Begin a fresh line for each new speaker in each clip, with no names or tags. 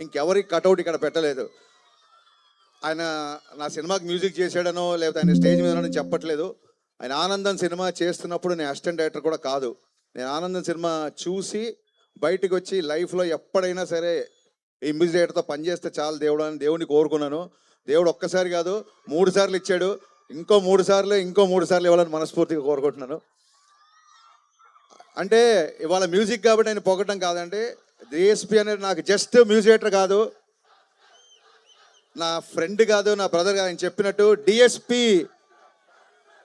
ఇంకెవరికి కటౌట్ ఇక్కడ పెట్టలేదు. ఆయన నా సినిమాకి మ్యూజిక్ చేశాడనో లేకపోతే ఆయన స్టేజ్ మీద చెప్పట్లేదు. ఆయన ఆనందం సినిమా చేస్తున్నప్పుడు నేను అసిస్టెంట్ డైరెక్టర్ కూడా కాదు. నేను ఆనందం సినిమా చూసి బయటకు వచ్చి లైఫ్లో ఎప్పుడైనా సరే ఈ మ్యూజిక్ డైరెక్టర్తో పనిచేస్తే చాలు దేవుడు అని దేవుడిని కోరుకున్నాను. దేవుడు ఒక్కసారి కాదు మూడు సార్లు ఇచ్చాడు. ఇంకో మూడు సార్లు ఇంకో మూడు సార్లు ఇవ్వాలని మనస్ఫూర్తిగా కోరుకుంటున్నాను. అంటే ఇవాళ మ్యూజిక్ కాబట్టి ఆయన పొగటం కాదండి. డిఎస్పి అనేది నాకు జస్ట్ మ్యూజియేటర్ కాదు. నా ఫ్రెండ్ కాదు నా బ్రదర్ కాదు ఆయన చెప్పినట్టు DSP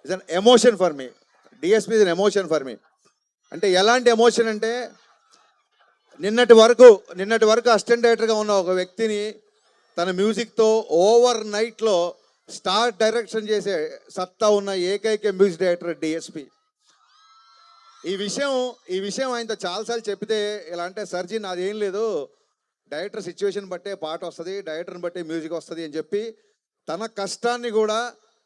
is an emotion for me DSP is an emotion for me అంటే ఎలాంటి ఎమోషన్ అంటే నిన్నటి వరకు నిన్నటి వరకు అసిస్టెంట్ డైరెక్టర్గా ఉన్న ఒక వ్యక్తిని తన మ్యూజిక్తో ఓవర్ నైట్లో స్టార్ డైరెక్షన్ చేసే సత్తా ఉన్న ఏకైక మ్యూజిక్ డైరెక్టర్ డిఎస్పి ఈ విషయం ఈ విషయం ఆయనతో చాలాసార్లు చెప్తే ఇలా అంటే సర్జీ నాదేం లేదు. డైరెక్టర్ సిచ్యువేషన్ బట్టే పాట వస్తుంది డైరెక్టర్ని బట్టే మ్యూజిక్ వస్తుంది అని చెప్పి తన కష్టాన్ని కూడా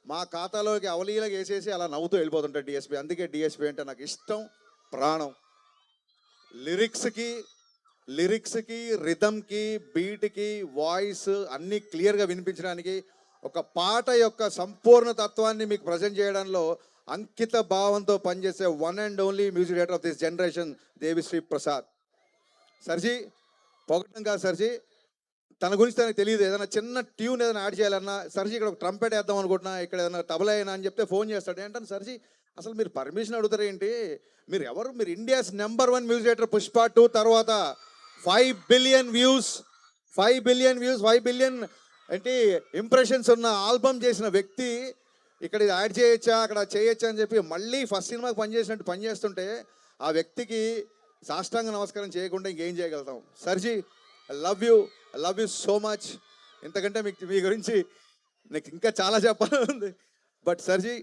మా ఖాతాలోకి అవలీలగా వేసేసి అలా నవ్వుతూ వెళ్ళిపోతుంటాడు డిఎస్పి. అందుకే డిఎస్పి అంటే నాకు ఇష్టం ప్రాణం. లిరిక్స్కి లిరిక్స్కి రిథమ్కి బీట్కి వాయిస్ అన్నీ క్లియర్గా వినిపించడానికి ఒక పాట యొక్క సంపూర్ణ తత్వాన్ని మీకు ప్రజెంట్ చేయడంలో అంకిత భావంతో పనిచేసే one and only music director of this generation Devi Sri Prasad సర్జీ పొగటం కాదు సర్జీ తన గురించి తనకు తెలియదు. ఏదైనా చిన్న ట్యూన్ ఏదైనా యాడ్ చేయాలన్నా సర్జీ ఇక్కడ ఒక ట్రంపెట్ వేద్దాం అనుకుంటున్నా ఇక్కడ ఏదైనా తబలా అయినా అని చెప్తే ఫోన్ చేస్తాడు. ఏంటంటే సర్జీ అసలు మీరు పర్మిషన్ అడుగుతారు ఏంటి? మీరు ఎవరు? మీరు India's number one music director Pushpa two తర్వాత five billion views five billion views five billion ఏంటి ఇంప్రెషన్స్ ఉన్న ఆల్బమ్ చేసిన వ్యక్తి ఇక్కడ ఇది యాడ్ చేయొచ్చా అక్కడ చేయొచ్చా అని చెప్పి మళ్ళీ ఫస్ట్ సినిమాకి పనిచేసినట్టు పనిచేస్తుంటే ఆ వ్యక్తికి సాష్టాంగ నమస్కారం చేయకుండా ఇంకేం చేయగలుగుతాం. సర్జీ love you love you so much. ఎంతకంటే మీకు మీ గురించి నాకు ఇంకా చాలా చెప్పాలని ఉంది but సర్జీ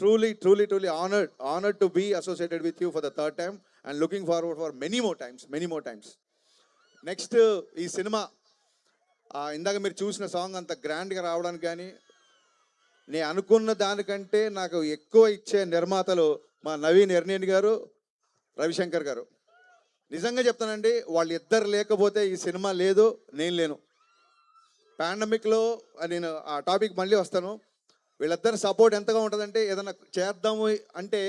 truly truly truly honoured honoured to be associated with you for the third time and looking forward for many more times many more times next ఈ సినిమా ఇందాక మీరు చూసిన సాంగ్ అంత గ్రాండ్గా రావడానికి కానీ నేను అనుకున్న దానికంటే నాకు ఎక్కువ ఇచ్చే నిర్మాతలు మా నవీన్ ఎర్నేని గారు రవిశంకర్ గారు. నిజంగా చెప్తానండి వాళ్ళు ఇద్దరు లేకపోతే ఈ సినిమా లేదు నేను లేను. పాండమిక్లో నేను ఆ టాపిక్ మళ్ళీ వస్తాను. వీళ్ళిద్దరి సపోర్ట్ ఎంతగా ఉంటుందంటే ఏదైనా చేద్దాము అంటే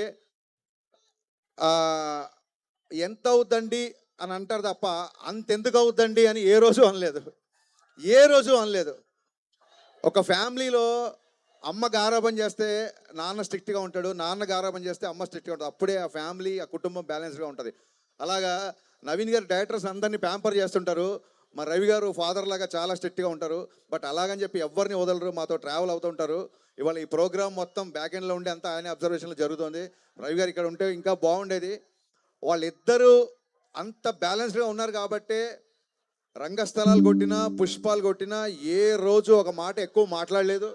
ఎంత అవుద్దండి అని అంటారు తప్ప అంతెందుకు అవుద్దండి అని ఏ రోజు అనలేదు. ఏ రోజు అనలేదు. ఒక ఫ్యామిలీలో అమ్మ గారాబం చేస్తే నాన్న స్ట్రిక్ట్గా ఉంటాడు నాన్న గారాబం చేస్తే అమ్మ స్ట్రిక్ట్గా ఉంటుంది అప్పుడే ఆ ఫ్యామిలీ ఆ కుటుంబం బ్యాలెన్స్గా ఉంటుంది. అలాగా నవీన్ గారు డైరెక్టర్స్ అందరినీ ప్యాంపర్ చేస్తుంటారు. మా రవి గారు ఫాదర్ లాగా చాలా స్ట్రిక్ట్గా ఉంటారు. బట్ అలాగని చెప్పి ఎవరిని వదలరు మాతో ట్రావెల్ అవుతుంటారు ఇవాళ ఈ ప్రోగ్రామ్ మొత్తం బ్యాక్ ఎండ్లో ఉండి అంతా ఆయన అబ్జర్వేషన్లో జరుగుతుంది. రవి గారు ఇక్కడ ఉంటే ఇంకా బాగుండేది. వాళ్ళిద్దరూ అంత బ్యాలెన్స్డ్గా ఉన్నారు కాబట్టే రంగస్థలాలు కొట్టినా పుష్పాలు కొట్టినా ఏ రోజు ఒక మాట ఎక్కువ మాట్లాడలేదు.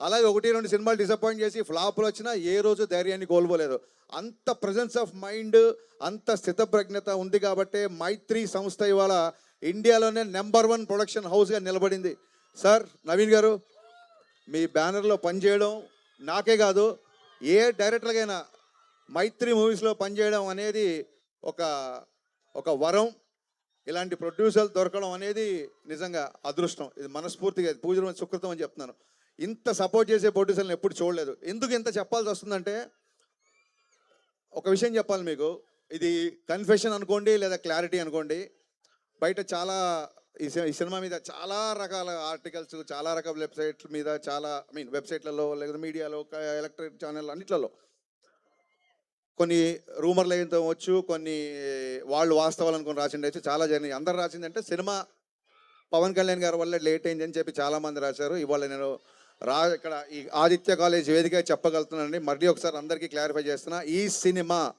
అలాగే ఒకటి రెండు సినిమాలు డిసప్పాయింట్ చేసి ఫ్లాప్లు వచ్చినా ఏ రోజు ధైర్యాన్ని కోల్పోలేదు. అంత ప్రజెన్స్ ఆఫ్ మైండ్ అంత స్థితప్రజ్ఞత ఉంది కాబట్టే మైత్రి సంస్థ ఇవాళ ఇండియాలోనే నెంబర్ వన్ ప్రొడక్షన్ హౌస్గా నిలబడింది. సార్ నవీన్ గారు మీ బ్యానర్లో పనిచేయడం నాకే కాదు ఏ డైరెక్టర్కైనా మైత్రి మూవీస్లో పనిచేయడం అనేది ఒక ఒక వరం. ఇలాంటి ప్రొడ్యూసర్లు దొరకడం అనేది నిజంగా అదృష్టం. ఇది మనస్ఫూర్తిగా పూజలు సుకృతం అని చెప్తున్నాను. ఇంత సపోర్ట్ చేసే ప్రొడ్యూసర్లను ఎప్పుడు చూడలేదు. ఎందుకు ఇంత చెప్పాల్సి వస్తుందంటే ఒక విషయం చెప్పాలి మీకు. ఇది కన్ఫెషన్ అనుకోండి లేదా క్లారిటీ అనుకోండి. బయట చాలా ఈ ఈ సినిమా మీద చాలా రకాల ఆర్టికల్స్ చాలా రకాల వెబ్సైట్ల మీద చాలా ఐ మీన్ వెబ్సైట్లలో లేదా మీడియాలో ఎలక్ట్రిక్ ఛానల్ అన్నిట్లలో. కొన్ని రూమర్లు అయితే వచ్చు కొన్ని వాళ్ళు వాస్తవాలు అనుకుని రాసిండి అయితే చాలా జరిగినాయి. అందరు రాసిందంటే సినిమా పవన్ కళ్యాణ్ గారి వల్ల లేట్ అయింది అని చెప్పి చాలా మంది రాశారు. ఇవాళ నేను రా ఇక్కడ ఈ ఆదిత్య కాలేజ్ వేదిక చెప్పగలుగుతున్నానండి. మళ్ళీ ఒకసారి అందరికీ క్లారిఫై చేస్తున్నా ఈ సినిమా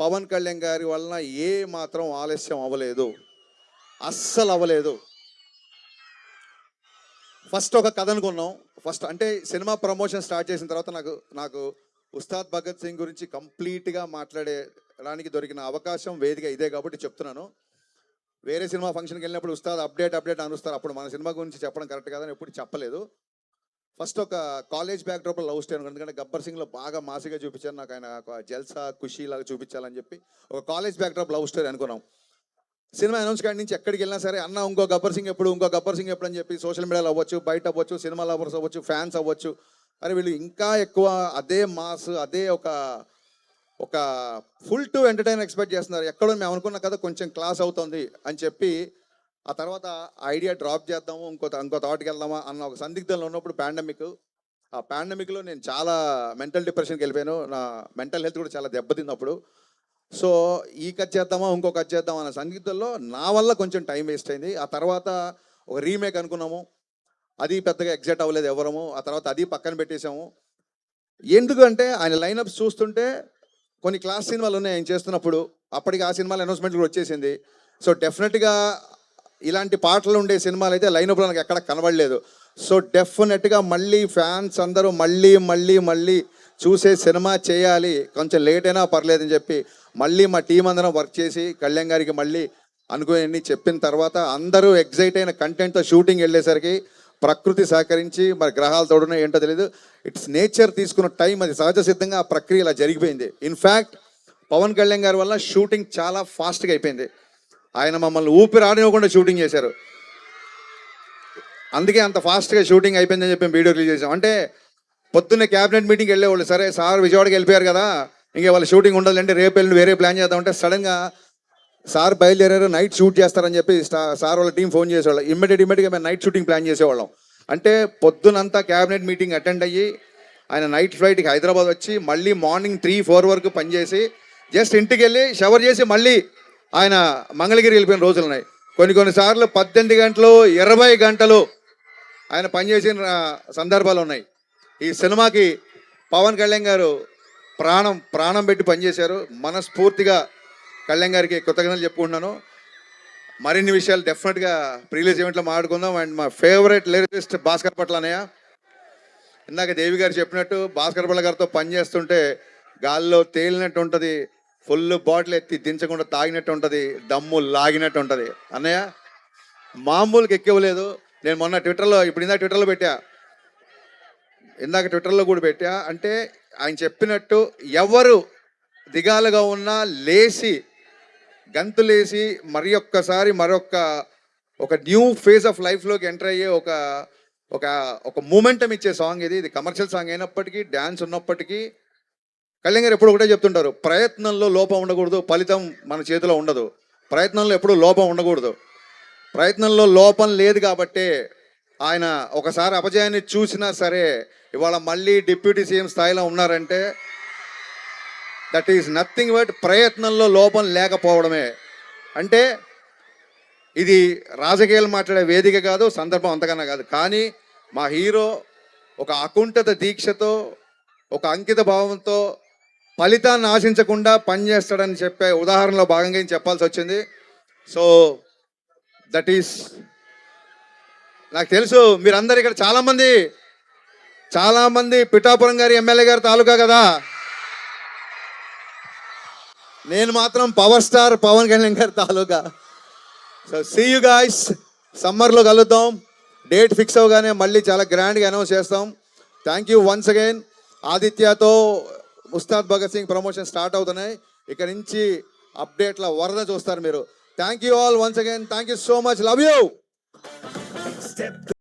పవన్ కళ్యాణ్ గారి వలన ఏ మాత్రం ఆలస్యం అవ్వలేదు. అస్సలు అవ్వలేదు. ఫస్ట్ ఒక కథ అనుకున్నాం. ఫస్ట్ అంటే సినిమా ప్రమోషన్ స్టార్ట్ చేసిన తర్వాత నాకు నాకు ఉస్తాద్ భగత్ సింగ్ గురించి కంప్లీట్గా మాట్లాడడానికి దొరికిన అవకాశం వేదిక ఇదే కాబట్టి చెప్తున్నాను. వేరే సినిమా ఫంక్షన్కి వెళ్ళినప్పుడు ఉస్తాద్ అప్డేట్ అప్డేట్ అనుస్తారు అప్పుడు మన సినిమా గురించి చెప్పడం కరెక్ట్ కాదని ఎప్పుడు చెప్పలేదు. ఫస్ట్ ఒక college backdrop love story ఎందుకంటే గబ్బర్ సింగ్లో బాగా మాసిగా చూపించారు. నాకు ఆయన ఒక జల్సా ఖుషి లాగా చూపించాలని చెప్పి ఒక college backdrop love story అనుకున్నాం. సినిమా అనౌన్స్ కాడి నుంచి ఎక్కడికి వెళ్ళినా సరే అన్న ఇంకో గబ్బర్ సింగ్ ఎప్పుడు ఇంకో గబ్బర్ సింగ్ ఎప్పుడు అని చెప్పి సోషల్ మీడియాలో అవ్వచ్చు బయట అవ్వచ్చు సినిమా లవర్స్ అవ్వచ్చు ఫ్యాన్స్ అవ్వచ్చు. అరే వీళ్ళు ఇంకా ఎక్కువ అదే మాస్ అదే ఒక ఒక ఫుల్ టు ఎంటర్టైన్ ఎక్స్పెక్ట్ చేస్తున్నారు. ఎక్కడో మేము అనుకున్న కదా కొంచెం క్లాస్ అవుతుంది అని చెప్పి ఆ తర్వాత ఐడియా డ్రాప్ చేద్దాము ఇంకో ఇంకో థాట్కి వెళ్దామా అన్న ఒక సందిగ్ధంలో ఉన్నప్పుడు పాండమిక్ ఆ పాండమిక్లో నేను చాలా మెంటల్ డిప్రెషన్కి వెళ్ళిపోయాను. నా మెంటల్ హెల్త్ కూడా చాలా దెబ్బతింది అప్పుడు సో ఈ కట్ చేద్దామా ఇంకో కట్ చేద్దామా అన్న సంగీతంలో నా వల్ల కొంచెం టైం వేస్ట్ అయింది. ఆ తర్వాత ఒక రీమేక్ అనుకున్నాము. అది పెద్దగా ఎగ్జైట్ అవ్వలేదు ఎవరము. ఆ తర్వాత అది పక్కన పెట్టేశాము. ఎందుకంటే ఆయన లైనప్స్ చూస్తుంటే కొన్ని క్లాస్ సినిమాలు ఉన్నాయి ఆయన చేస్తున్నప్పుడు. అప్పటికి ఆ సినిమాల అనౌన్స్మెంట్ కూడా వచ్చేసింది. సో డెఫినెట్గా ఇలాంటి పాటలు ఉండే సినిమాలు అయితే లైనప్లో నాకు ఎక్కడ కనబడలేదు. సో డెఫినెట్గా మళ్ళీ ఫ్యాన్స్ అందరూ మళ్ళీ మళ్ళీ మళ్ళీ చూసే సినిమా చేయాలి. కొంచెం లేట్ అయినా పర్లేదని చెప్పి మళ్ళీ మా టీం అందరం వర్క్ చేసి కళ్యాణ్ గారికి మళ్ళీ అనుకుని చెప్పిన తర్వాత అందరూ ఎగ్జైట్ అయిన కంటెంట్తో షూటింగ్ వెళ్ళేసరికి ప్రకృతి సహకరించి మరి గ్రహాలు తోడున ఏంటో తెలియదు ఇట్స్ నేచర్ తీసుకున్న టైం అది సహజ సిద్ధంగా ఆ ప్రక్రియ ఇలా జరిగిపోయింది ఇన్ఫ్యాక్ట్ పవన్ కళ్యాణ్ గారి వల్ల షూటింగ్ చాలా ఫాస్ట్గా అయిపోయింది. ఆయన మమ్మల్ని ఊపిరి ఆడనివ్వకుండా షూటింగ్ చేశారు. అందుకే అంత ఫాస్ట్గా షూటింగ్ అయిపోయిందని చెప్పి వీడియో రిలీజ్ చేసాం అంటే పొద్దున్నే క్యాబినెట్ మీటింగ్ వెళ్ళేవాళ్ళు సరే సార్ విజయవాడకి వెళ్ళిపోయారు కదా ఇంకా వాళ్ళ షూటింగ్ ఉండదంటే రేపు వెళ్ళి వేరే ప్లాన్ చేద్దామంటే సడన్గా సార్ బయలుదేరారు నైట్ షూట్ చేస్తారని చెప్పి సార్ వాళ్ళ టీం ఫోన్ చేసేవాళ్ళం. ఇమ్మీడియట్ ఇమ్మీడియట్గా మేము నైట్ షూటింగ్ ప్లాన్ చేసేవాళ్ళం. అంటే పొద్దునంతా క్యాబినెట్ మీటింగ్ అటెండ్ అయ్యి ఆయన నైట్ ఫ్లైట్కి హైదరాబాద్ వచ్చి మళ్ళీ మార్నింగ్ త్రీ ఫోర్ వరకు పనిచేసి జస్ట్ ఇంటికి వెళ్ళి షవర్ చేసి మళ్ళీ ఆయన మంగళగిరి వెళ్ళిపోయిన రోజులు ఉన్నాయి. కొన్ని కొన్నిసార్లు పద్దెనిమిది గంటలు ఇరవై గంటలు ఆయన పనిచేసిన సందర్భాలు ఉన్నాయి. ఈ సినిమాకి పవన్ కళ్యాణ్ గారు ప్రాణం ప్రాణం పెట్టి పనిచేశారు. మనస్ఫూర్తిగా కళ్యాణ్ గారికి కృతజ్ఞతలు చెప్పుకుంటున్నాను. మరిన్ని విషయాలు డెఫినెట్గా ప్రీలీజ్ ఈవెంట్లో మాట్లాడుకుందాం. అండ్ మా ఫేవరెట్ లిరిసిస్ట్ భాస్కర్ పట్ల అన్నయ్య. ఇందాక దేవి గారు చెప్పినట్టు భాస్కర్ పట్ల గారితో పనిచేస్తుంటే గాల్లో తేలినట్టు ఉంటుంది. ఫుల్ బాటిల్ ఎత్తి దించకుండా తాగినట్టు ఉంటుంది దమ్ము లాగినట్టు ఉంటుంది. అన్నయ్య మామూలుగా ఎక్కవలేదు. నేను మొన్న ట్విట్టర్లో ఇప్పుడు ఇందాక ట్విట్టర్లో పెట్టా. ఇందాక ట్విట్టర్లో కూడా పెట్టా. అంటే ఆయన చెప్పినట్టు ఎవరు దిగాలుగా ఉన్నా లేచి గంతులేసి మరి ఒక్కసారి మరొక్క ఒక న్యూ ఫేజ్ ఆఫ్ లైఫ్లోకి ఎంటర్ అయ్యే ఒక ఒక ఒక మూమెంటం ఇచ్చే సాంగ్ ఇది. ఇది కమర్షియల్ సాంగ్ అయినప్పటికీ డ్యాన్స్ ఉన్నప్పటికీ కళ్యాణ్ గారు ఎప్పుడు ఒకటే చెప్తుంటారు ప్రయత్నంలో లోపం ఉండకూడదు ఫలితం మన చేతిలో ఉండదు. ప్రయత్నంలో ఎప్పుడూ లోపం ఉండకూడదు. ప్రయత్నంలో లోపం లేదు కాబట్టే ఆయన ఒకసారి అపజయాన్ని చూసినా సరే ఇవాళ మళ్ళీ డిప్యూటీ సీఎం స్థాయిలో ఉన్నారంటే దట్ ఈస్ నథింగ్ బట్ ప్రయత్నంలో లోపం లేకపోవడమే. అంటే ఇది రాజకీయాలు మాట్లాడే వేదిక కాదు సందర్భం అంతకన్నా కాదు. కానీ మా హీరో ఒక అకుంఠత దీక్షతో ఒక అంకిత భావంతో ఫలితాన్ని ఆశించకుండా పనిచేస్తాడని చెప్పే ఉదాహరణలో భాగంగా చెప్పాల్సి వచ్చింది. సో దట్ ఈస్ నాకు తెలుసు మీరందరు ఇక్కడ చాలామంది చాలామంది పిఠాపురం గారి ఎమ్మెల్యే గారి తాలూకా కదా? నేను మాత్రం పవర్ స్టార్ పవన్ కళ్యాణ్ గారి తాలూకా. సో సీ యూ గాయస్ సమ్మర్లో కలుద్దాం. డేట్ ఫిక్స్ అవగానే మళ్ళీ చాలా గ్రాండ్గా అనౌన్స్ చేస్తాం. థ్యాంక్ యూ వన్స్ అగైన్ ఆదిత్యతో ఉస్తాద్ భగత్ సింగ్ ప్రమోషన్ స్టార్ట్ అవుతున్నాయి. ఇక నుంచి అప్డేట్ల వరద చూస్తారు మీరు. Thank you all once again thank you so much love you